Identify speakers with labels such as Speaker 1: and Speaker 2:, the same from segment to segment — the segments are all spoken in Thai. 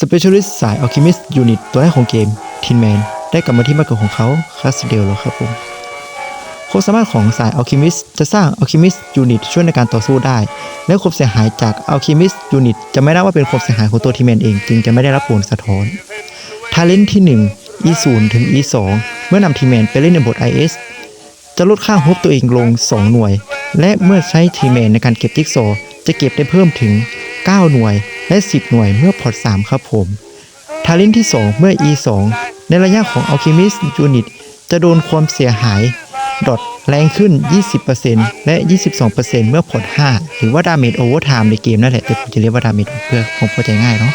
Speaker 1: Specialist สาย Alchemist Unit ตัวแรกของเกม Tin Man ได้กลับมาที่มาเกิดของเขาคาสเดลแล้วครับผมความสามารถของสาย Alchemist จะสร้าง Alchemist Unit ช่วยในการต่อสู้ได้ และความเสียหายจาก Alchemist Unit จะไม่ได้ว่าเป็นความเสียหายของตัว Tin Man เอง จึงจะไม่ได้รับผลสะท้อน Talent ที่1 E0 ถึง E2 เมื่อนำ Tin Man ไปเล่นในบท IS จะลดค่าฮุบตัวเองลง 2 หน่วย และเมื่อใช้ทีแมนในการเก็บจิ๊กซอจะเก็บได้เพิ่มถึง 9 หน่วย และ 10 หน่วยเมื่อพอร์ต3ครับผม ทาเลนที่ 2 เมื่อ E2 ในระยะของ Alchemist Unit จะโดนความเสียหายดอทแรงขึ้น 20%และ 22%เมื่อพอร์ต5หรือว่า Damage Overtime ในเกมนั่นแหละแต่ผมจะเรียกว่า Damage เพื่อความเข้าใจง่ายเนาะ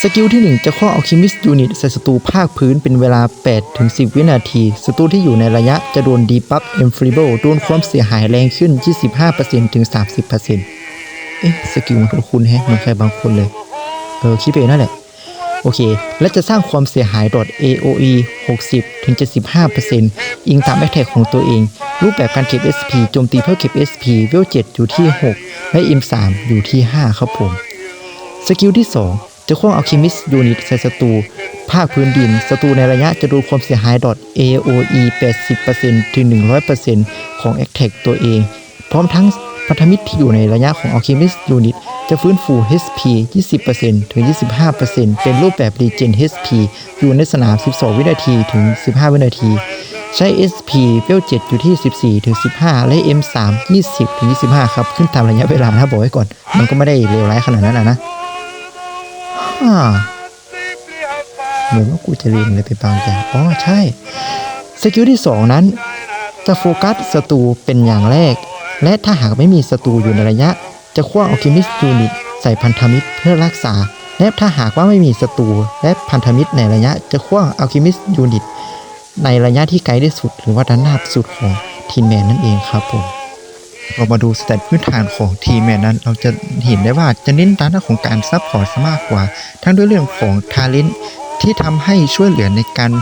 Speaker 1: สกิลที่ 1 จะคว้า Alchemist Unit ใส่ศัตรูภาคพื้นเป็นเวลา 8-10 วินาทีศัตรูที่อยู่ในระยะจะโดนดีปับ Enfrible โดนความเสียหายแรงขึ้น 25%ถึง 30% เอ๊ะสกิลมันคุ้นๆแฮะเหมือนใครบางคนเลย เออคิดไปเองนั่นแหละ โอเค และจะสร้างความเสียหายดอท AOE 60ถึง75%อิงตามแอคแท็กของตัวเอง รูปแบบการเก็บ SP โจมตีเพื่อเก็บ SP เวล7อยู่ที่ 6 และ M3 อยู่ที่ 5 ครับผม สกิลที่ 2 จะคว้ง Alchemist Unit ใส่ศัตรูภาคพื้นดินศัตรูในระยะจะดนความเสียหายดอท AOE 80%ถึง 100%ของ Attack ตัวเอง พร้อมทั้ง พันธมิตรที่อยู่ในระยะของ Alchemist Unit จะฟื้นฟู HP 20%ถึง 25%เป็นรูปแบบ Regen HP อยู่ในสนาม 12 วินาทีถึง 15 วินาที ใช้ SP เวล7อยู่ที่ 14ถึง15 และ M3 20ถึง25 ครับ ขึ้นตามระยะเวลานะบอกไว้ก่อน มันก็ไม่ได้เลวร้ายขนาดนั้นนะนะเหมือนว่ากูจะเรียนอะไรไปบางอย่างอ๋อใช่สกิลที่ 2 นั้น จะโฟกัสศัตรูเป็นอย่างแรก และถ้าหากไม่มีศัตรูอยู่ในระยะ จะคว้าง Alchemist Unit ใส่พันธมิตรเพื่อรักษา และถ้าหากว่าไม่มีศัตรูและพันธมิตรในระยะ จะคว้าง Alchemist Unit ในระยะที่ไกลที่สุด หรือว่าด้านหน้าสุดของทีมแมนนั่นเองครับผมเรามาดูสเตตพื้นฐานของทีมแมนนั้น เราจะเห็นได้ว่าจะเน้นด้านของการซับพอร์ตมากกว่า ทั้งด้วยเรื่องของทาเลนที่ทำให้ช่วยเหลือในการ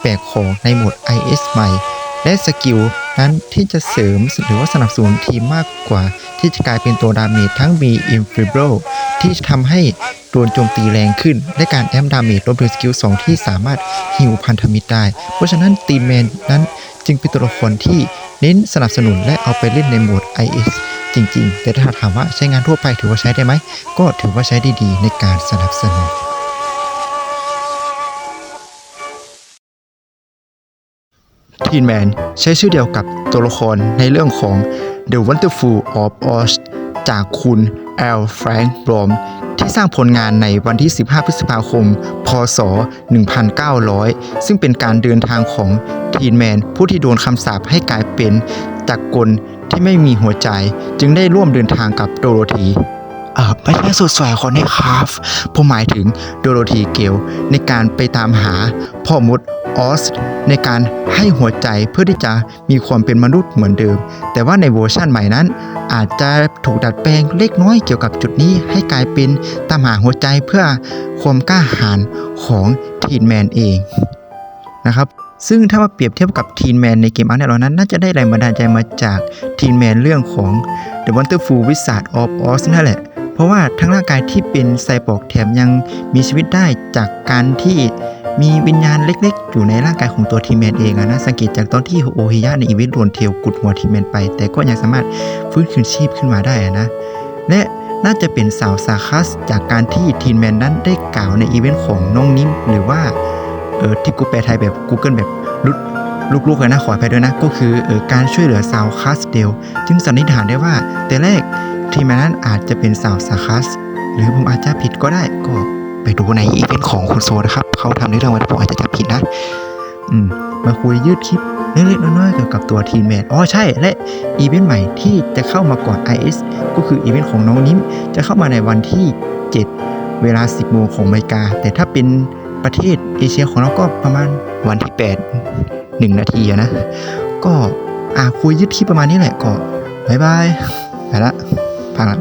Speaker 1: แบกของในโหมด IS ใหม่ และสกิลนั้นที่จะเสริมหรือว่าสนับสนุนทีมมากกว่า ที่จะกลายเป็นตัวดาเมจทั้งมี i n f i b r a l ที่ทำให้โดนโจมตีแรงขึ้น และการแอมดาเมจรวมถึงสกิล 2 ที่สามารถฮิวพันธมิตรได้ เพราะฉะนั้นตีมแมนนั้นจึงเป็นตัวละครที่เน้นสนับสนุนและเอาไปเล่นในโหมด IS จริง ๆ แต่ถ้าถามว่าใช้งานทั่วไปถือว่าใช้ได้ไหม ก็ถือว่าใช้ได้ดีในการสนับสนุน ทีนแมนใช้ชื่อเดียวกับตัวละครในเรื่องของ The Wonderful of Oz จากคุณแอลแฟรงค์บรอมที่สร้างผลงานในวันที่ 15 พฤษภาคม พศ 1900 ซึ่งเป็นการเดินทางของทีนแมนผู้ที่โดนคำสาปให้กลายเป็นจักรกลที่ไม่มีหัวใจ จึงได้ร่วมเดินทางกับโดโรธีเออไม่ใช่สุดสวยคนนี้ครับผมหมายถึงโดโรธีเกลในการไปตามหาพ่อมด ออสในการให้หัวใจเพื่อที่จะมีความเป็นมนุษย์เหมือนเดิม แต่ว่าในเวอร์ชั่นใหม่นั้น อาจจะถูกดัดแปลงเล็กน้อยเกี่ยวกับจุดนี้ให้กลายเป็นตามหาหัวใจเพื่อความกล้าหาญของทีนแมนเองนะครับซึ่งถ้ามาเปรียบเทียบกับทีนแมนในเกมอาร์เนลนั้น น่าจะได้แรงบันดาลใจมาจากทีนแมนเรื่องของ The Wonderful Wizard of Oz นั่นแหละ เพราะว่าทั้งร่างกายที่เป็นไซบอร์กแถมยังมีชีวิตได้จากการที่ มีวิญญาณเล็กๆ อยู่ในร่างกายของตัวทีแมนเองนะสังเกตจากตอนที่โอฮิยะในอีเวนต์โดนเทลกุดหัวทีแมนไป แต่ก็ยังสามารถฟื้นคืนชีพขึ้นมาได้นะ และน่าจะเป็นสาวซาคัสจากการที่ทีแมนนั้นได้กล่าวในอีเวนต์ของน้องนิ้มหรือว่าเออที่กูแปลไทยแบบ Google แบบลุดลูกๆเลยนะขออภัยด้วยนะ ก็คือออการช่วยเหลือสาวคัสเดลจึงสันนิษฐานได้ว่า แต่แรกทีมนั้นอาจจะเป็นสาวซาคัส หรือผมอาจจะผิดก็ได้ก็ ไปดูในอีเวนต์ของคุณโซนะครับเขาทำในเรื่องไว้ผมอาจจะจำผิดนะ อืม มาคุยยืดคลิปเล็กๆน้อยๆเกี่ยวกับตัวทีมแมนอ๋อใช่ และอีเวนต์ใหม่ที่จะเข้ามาก่อน IS ก็คืออีเวนต์ของน้องนิ้มจะเข้ามาในวันที่ 7 เวลา 10 โมงของอเมริกา แต่ถ้าเป็นประเทศเอเชียของเราก็ประมาณวันที่ 8 1 นาทีนะ ก็อ่าคุยยืดคลิปประมาณนี้แหละก็บายบายไปละพังละ